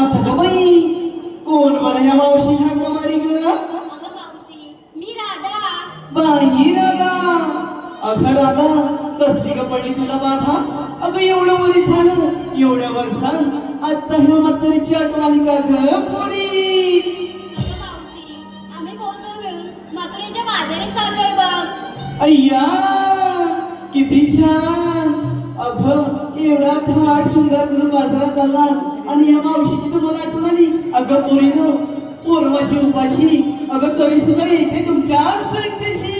आता ग बाई कोण बरं या मावशी हाका मारी ग? अगं मावशी मी राधा. बाई राधा. अगं राधा कसली ग पडली तुला बाधा? अगं एवढं वरी झालं एवढ्या वर्षांत आता ह्या म्हातारीची आठवण आली का ग? पोरी. अय्या किती छान. अगं एवढा थाट शृंगार करून बाजारात चालला. आणि या मावशीची तुम्हाला आठवण आली. अगं पोरीनो पूर्वाची उपाशी अगं तरी सुद्धा येते तुमच्या संगतीशी